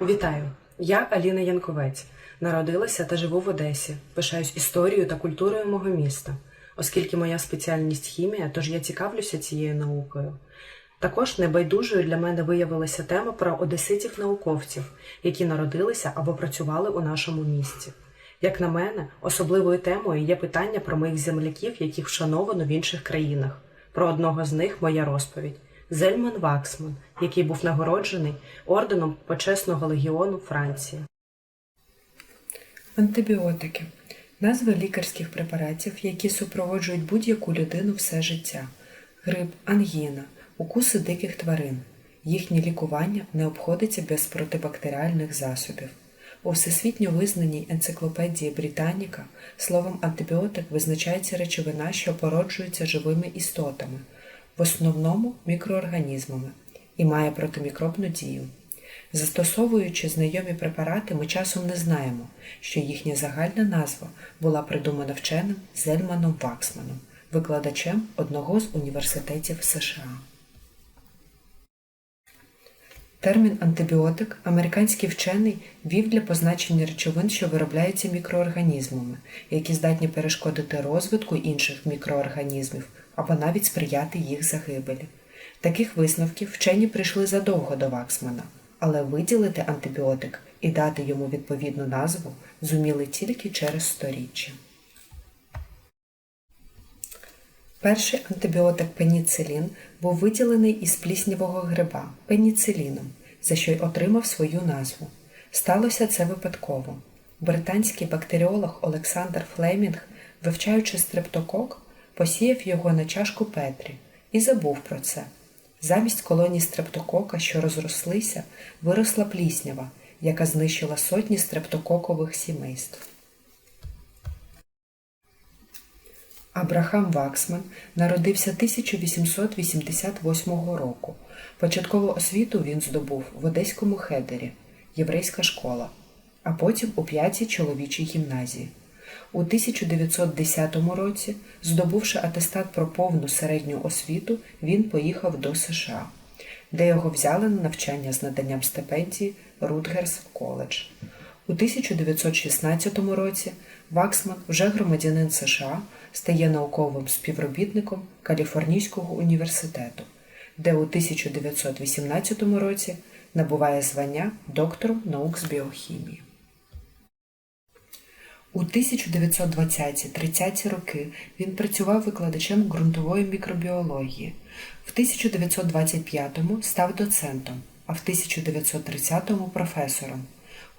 Вітаю! Я Аліна Янковець. Народилася та живу в Одесі. Пишаюсь історією та культурою мого міста, оскільки моя спеціальність хімія, тож я цікавлюся цією наукою. Також небайдужою для мене виявилася тема про одеситів-науковців, які народилися або працювали у нашому місті. Як на мене, особливою темою є питання про моїх земляків, яких вшановано в інших країнах. Про одного з них моя розповідь. Зельман Ваксман, який був нагороджений орденом почесного легіону Франції. Антибіотики назви лікарських препаратів, які супроводжують будь-яку людину все життя, грип, ангіна, укуси диких тварин. Їхнє лікування не обходиться без протибактеріальних засобів. У всесвітньо визнаній енциклопедії Британіка словом антибіотик визначається речовина, що породжується живими істотами, в основному мікроорганізмами, і має протимікробну дію. Застосовуючи знайомі препарати, ми часом не знаємо, що їхня загальна назва була придумана вченим Зельманом Ваксманом, викладачем одного з університетів США. Термін антибіотик американський вчений вів для позначення речовин, що виробляються мікроорганізмами, які здатні перешкодити розвитку інших мікроорганізмів або навіть сприяти їх загибелі. Таких висновків вчені прийшли задовго до Ваксмана, але виділити антибіотик і дати йому відповідну назву зуміли тільки через сторіччя. Перший антибіотик пеніцилін був виділений із пліснявого гриба пеніциліном, за що й отримав свою назву. Сталося це випадково. Британський бактеріолог Олександр Флемінг, вивчаючи стрептокок, посіяв його на чашку Петрі і забув про це. Замість колоній стрептокока, що розрослися, виросла пліснява, яка знищила сотні стрептококових сімейств. Абрахам Ваксман народився 1888 року. Початкову освіту він здобув в Одеському хедері, єврейська школа, а потім у п'ятій чоловічій гімназії. У 1910 році, здобувши атестат про повну середню освіту, він поїхав до США, де його взяли на навчання з наданням стипендії Рутгерс коледж. У 1916 році Ваксман, вже громадянин США, стає науковим співробітником Каліфорнійського університету, де у 1918 році набуває звання доктором наук з біохімії. У 1920-30 роки він працював викладачем ґрунтової мікробіології. В 1925-му став доцентом, а в 1930-му професором.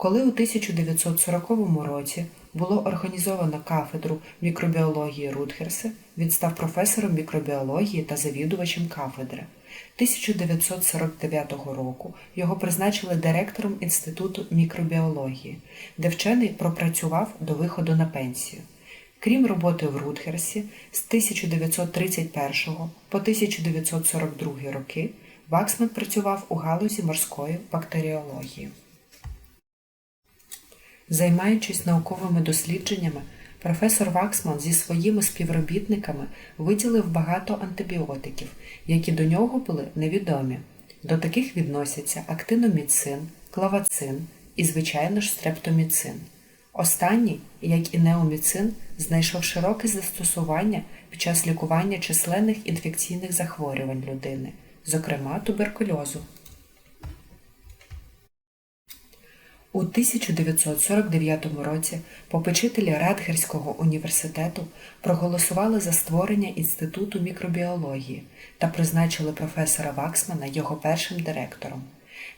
Коли у 1940 році було організовано кафедру мікробіології Рутгерса, він став професором мікробіології та завідувачем кафедри. 1949 року його призначили директором Інституту мікробіології, де вчений пропрацював до виходу на пенсію. Крім роботи в Рутгерсі, з 1931 по 1942 роки Ваксман працював у галузі морської бактеріології. Займаючись науковими дослідженнями, професор Ваксман зі своїми співробітниками виділив багато антибіотиків, які до нього були невідомі. До таких відносяться актиноміцин, клавацин і, звичайно ж, стрептоміцин. Останній, як і неоміцин, знайшов широке застосування під час лікування численних інфекційних захворювань людини, зокрема туберкульозу. У 1949 році попечителі Радгерського університету проголосували за створення Інституту мікробіології та призначили професора Ваксмана його першим директором.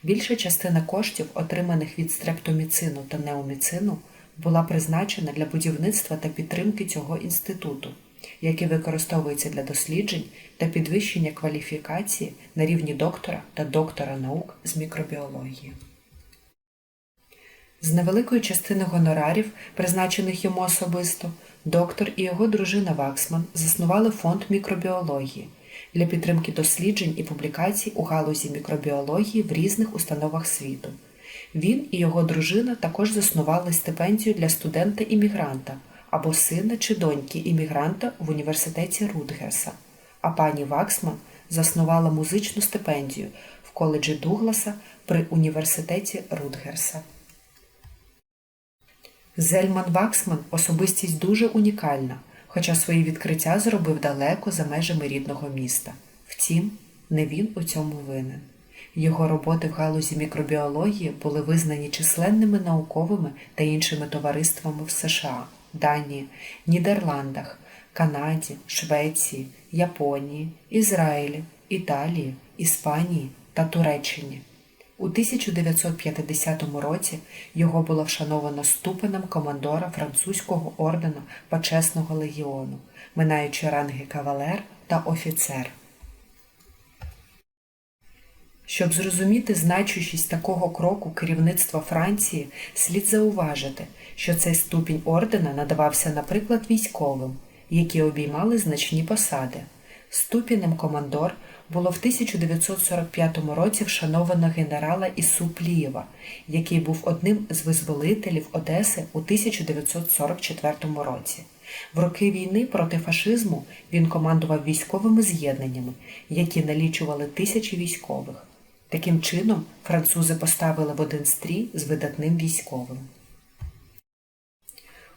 Більша частина коштів, отриманих від стрептоміцину та неоміцину, була призначена для будівництва та підтримки цього інституту, який використовується для досліджень та підвищення кваліфікації на рівні доктора та доктора наук з мікробіології. З невеликої частини гонорарів, призначених йому особисто, доктор і його дружина Ваксман заснували фонд мікробіології для підтримки досліджень і публікацій у галузі мікробіології в різних установах світу. Він і його дружина також заснували стипендію для студента-іммігранта або сина чи доньки іммігранта в університеті Рутгерса. А пані Ваксман заснувала музичну стипендію в коледжі Дугласа при університеті Рутгерса. Зельман Ваксман особистість дуже унікальна, хоча свої відкриття зробив далеко за межами рідного міста. Втім, не він у цьому винен. Його роботи в галузі мікробіології були визнані численними науковими та іншими товариствами в США, Данії, Нідерландах, Канаді, Швеції, Японії, Ізраїлі, Італії, Іспанії та Туреччині. У 1950 році його було вшановано ступенем командора французького ордену Почесного легіону, минаючи ранги кавалер та офіцер. Щоб зрозуміти значущість такого кроку керівництва Франції, слід зауважити, що цей ступінь ордена надавався, наприклад, військовим, які обіймали значні посади. Ступінем командор було в 1945 році вшановано генерала Ісу Плієва, який був одним з визволителів Одеси у 1944 році. В роки війни проти фашизму він командував військовими з'єднаннями, які налічували тисячі військових. Таким чином, французи поставили в один стрій з видатним військовим.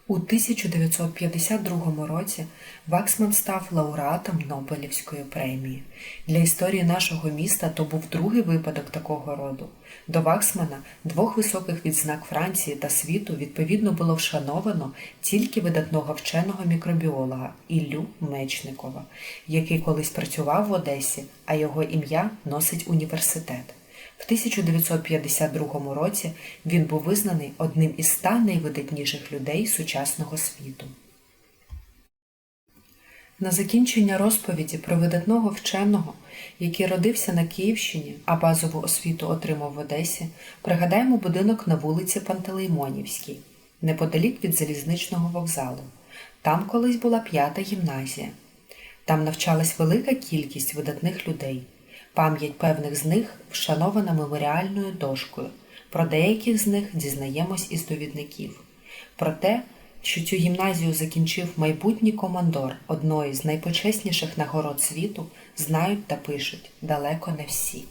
У 1952 році Ваксман став лауреатом Нобелівської премії. Для історії нашого міста то був другий випадок такого роду. До Ваксмана двох високих відзнак Франції та світу відповідно було вшановано тільки видатного вченого мікробіолога Іллю Мечникова, який колись працював в Одесі, а його ім'я носить університет. В 1952 році він був визнаний одним із ста найвидатніших людей сучасного світу. На закінчення розповіді про видатного вченого, який родився на Київщині, а базову освіту отримав в Одесі, пригадаємо будинок на вулиці Пантелеймонівській, неподалік від залізничного вокзалу. Там колись була п'ята гімназія. Там навчалась велика кількість видатних людей. Пам'ять певних з них вшанована меморіальною дошкою. Про деяких з них дізнаємось із довідників. Про те, що цю гімназію закінчив майбутній командор одної з найпочесніших нагород світу, знають та пишуть далеко не всі.